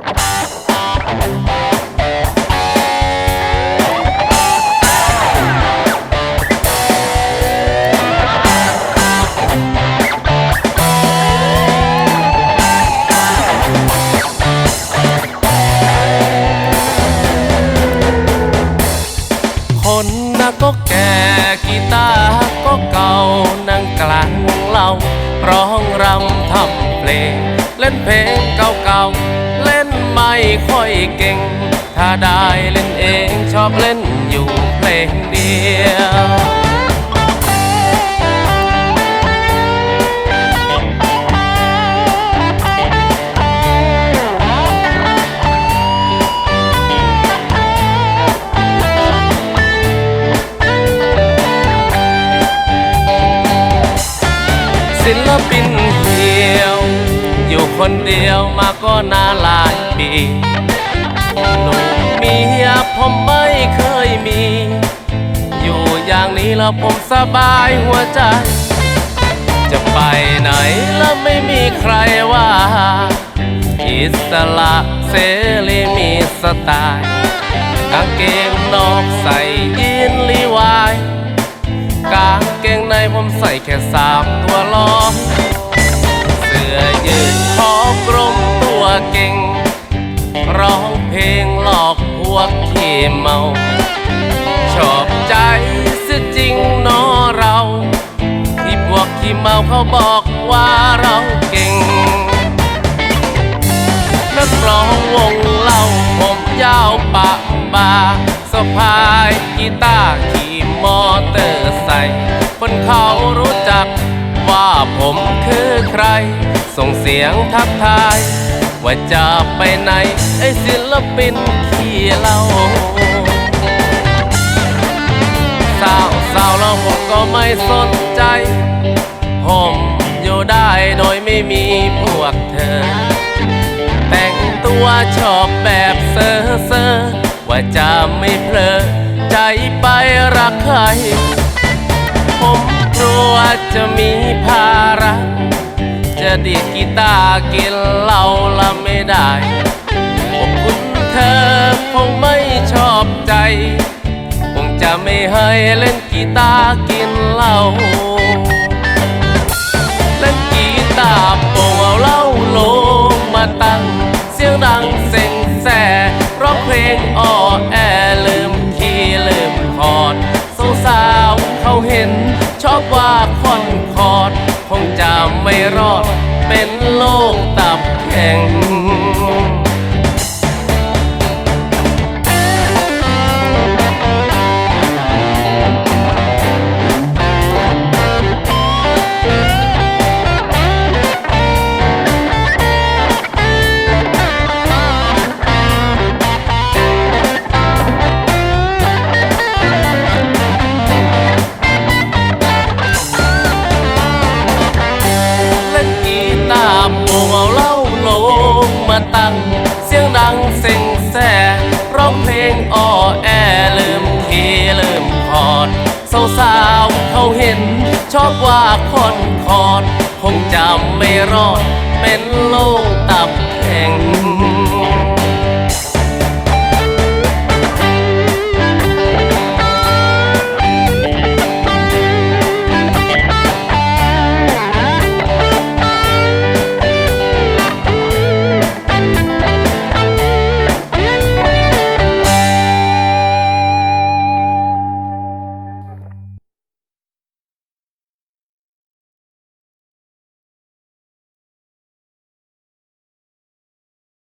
คนนะก็แก่กีตาร์ก็เก่านั่งกลางวงเล่าร้องรำทำเพลง เล่นเพลงเก่าๆเล่น ไม่ค่อยเก่ง ถ้าได้เล่นเองชอบเล่นอยู่เพลงเดียวศิลปินเดียว อยู่คนเดียวมาก็นานหลายปีหนุ่มเมียผมไม่เคยมี อยู่อย่างนี้แล้วผมสบายหัวใจ จะไปไหนแล้วไม่มีใครว่า อิสระเสรีมีสไตล์กางเกงนอกใส่ยีนลีวาย กางเกงในผมใส่แค่สามตัวล้อ ร้องเพลงหลอกพวกขี้เมา ชอบใจเสิจริงนอเรา ที่พวกขี้เมาเขาบอกว่าเราเก่ง นักร้องวงเล่าผมยาวปะบาสะพายกีตาร์ขี่มอเตอร์ไซค์คนเขารู้จักว่าผมคือใคร ส่งเสียงทักทาย ว่าจะไปไหน ไอ้ศิลปินขี่เล่าสาวสาวแล้วผมก็ไม่สนใจผมอยู่ได้โดยไม่มีพวกเธอ แต่งตัวชอบแบบเซอร์เซอร์ว่าจะไม่เพลอใจไปรักใคร ผมกลัวจะมีภาระ ดีดกีตาร์กินเหล้าละไม่ได้พวกคุณเธอคงไม่ชอบใจ คงจะไม่ให้เล่นกีตาร์กินเหล้าเล่นกีตาร์โปงเอาเหล้าลงมาตั้ง เสียงดังเซ็งแซ่ร้องเพลงอ่อแอลืมคีย์ลืมคอร์ดสาวเขาเห็นชอบว่า คงจะไม่รอดเป็นโรคตับแข็ง สาวๆเขาเห็น ชอบว่าคอนคอน คงจำไม่รอด เป็นโลกตับแข็ง